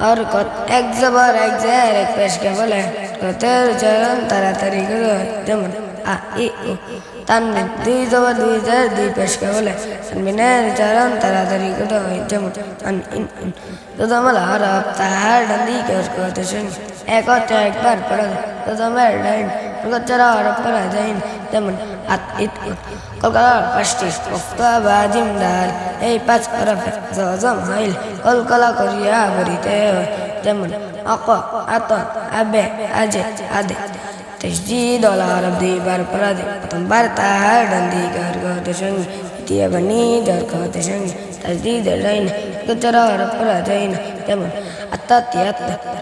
হরকত এক জবর, এক জের এক পেশকে বলে, কতের চরণ তাড়াতাড়ি করে? যেমন, আ, ই, উ। তানবিন দুই জবর, দুই জের দুই পেশকে বলে তানবিনের চরণ তাড়াতাড়ি করে। যেমন, আন, ইন ইন। তো তোমার হরফ তাহার ডান্দি কেউ করতে শুনি। এক একবার পড়া তো তোমার ডাইন কলকাতার হরফ পড়া যায় যেমন আত ইত ইত কলকাতার পাঁচটি মুক্তা বা জিমদার এই পাঁচ হরফে জজম হইল কলকলা করিয়া বরিতে হয় যেমন অক আত আবে আজে আদে تجديد ولا عرب دي بار پرادي تنبار تاهر دندي کار کو تشنگ تیا بني در کو تشنگ تجديد الرين كتر عرب پرادين تمن التاتيات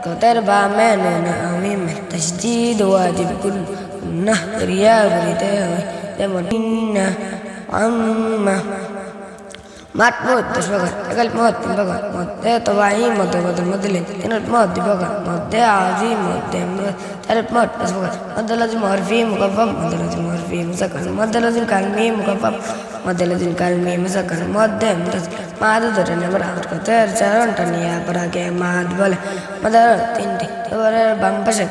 كتر با من نعميم تجديد واجب كل নাহরিয়া বলিতে হয় যেমন ইন্না আম্মা মাঠ মত একাল মত তিন ভাগার মধ্যে তবাহি মধ্যে বদল মদলে তিন মত দুই ভাগার মধ্যে আজি মধ্যে চার মত পাঁচ ভাগার মধ্যে লাজিম হরফি মুকাফাম মধ্যে লাজিম হরফি মুসাকান মধ্যে লাজিম কালমি মুকাফাম মধ্যে লাজিম কালমি মুসাকান মধ্যে মাদ ধরে নেবার আট কথের চারণ টানিয়া পরাকে মাদ বলে মধ্যে তিনটি এবারে বাম পাশে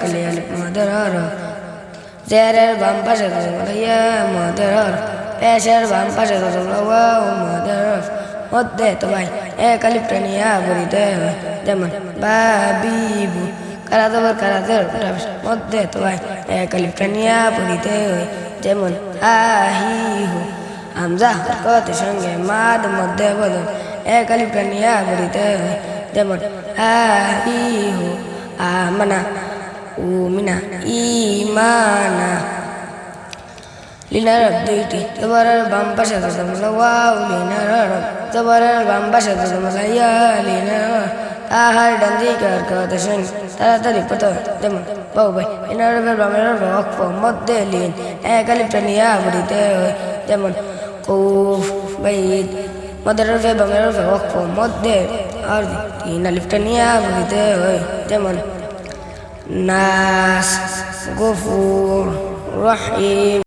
মধ্যে জেরের বাম পাশে ইয়া মধ্যে আর পেশের বাম পাশে ওয়াও মধ্যে মধ্যে তো ভাই এক আলিফ টানিয়া বলিতে হয় যেমন বাবিবু কারা দেবার কারা মধ্যে তো ভাই এক আলিফ টানিয়া বলিতে হয় যেমন আহিহু হামজা হরকতের সঙ্গে মাদ মধ্যে বদল এক আলিফ টানিয়া বলিতে হয় যেমন আহিহু আমানা উমিনা ইমানা লিনার দুইটি। জবরের বাম পাশে তোমরা ওয়াও লিনার জবরের বাম পাশে তোমরা ইয়া লিনার তাহার ডান দিকে কথা শুন। তাড়াতাড়ি পত যেমন, বাবু ভাই লিনার বামের রক্ত মধ্যে লিন। এক আলিফটা নিয়া হয়। যেমন, কৌফ বাইদ মদের বামের রক্ত মধ্যে আর তিন আলিফটা নিয়া বলিতে হয়। যেমন নাস গফুর রহিম